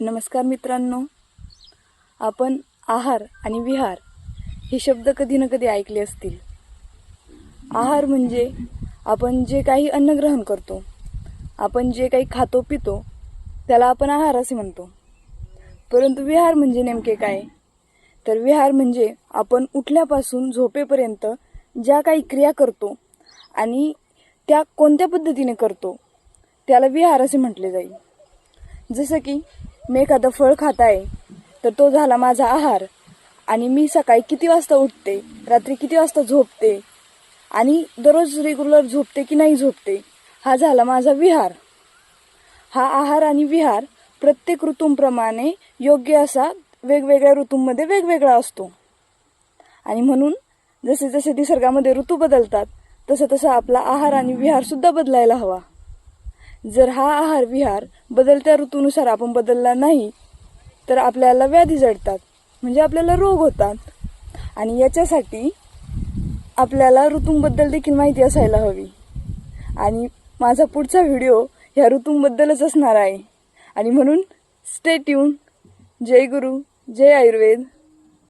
नमस्कार मित्रांनो. आपण आहार आणि विहार हे शब्द कधी ना कधी ऐकले असतील. आहार म्हणजे आपण जे काही अन्न ग्रहण करतो आपण जे काही खातो पितो त्याला आपण आहार असे म्हणतो. परंतु विहार म्हणजे नेमके काय? तर विहार म्हणजे आपण उठल्यापासून झोपेपर्यंत ज्या काही क्रिया करतो आणि त्या कोणत्या पद्धतीने करतो त्याला विहार असे म्हटले जाईल. जसं की मी एखादं फळ खात आहे तर तो झाला माझा आहार. आणि मी सकाळी किती वाजता उठते रात्री किती वाजता झोपते आणि दररोज रेग्युलर झोपते की नाही झोपते हा झाला माझा विहार. हा आहार आणि विहार प्रत्येक ऋतूंप्रमाणे योग्य असा वेगवेगळ्या ऋतूंमध्ये वेगवेगळा असतो. आणि म्हणून जसे जसे निसर्गामध्ये ऋतू बदलतात तसं तसं आपला आहार आणि विहारसुद्धा बदलायला हवा. जर हा आहार विहार बदलत्या ऋतूनुसार आपण बदलला नाही तर आपल्याला व्याधी जडतात म्हणजे आपल्याला रोग होतात. आणि याच्यासाठी आपल्याला ऋतूंबद्दल देखील माहिती असायला हवी. आणि माझा पुढचा व्हिडिओ ह्या ऋतूंबद्दलच असणार आहे. आणि म्हणून स्टे ट्यून जय गुरु जय आयुर्वेद.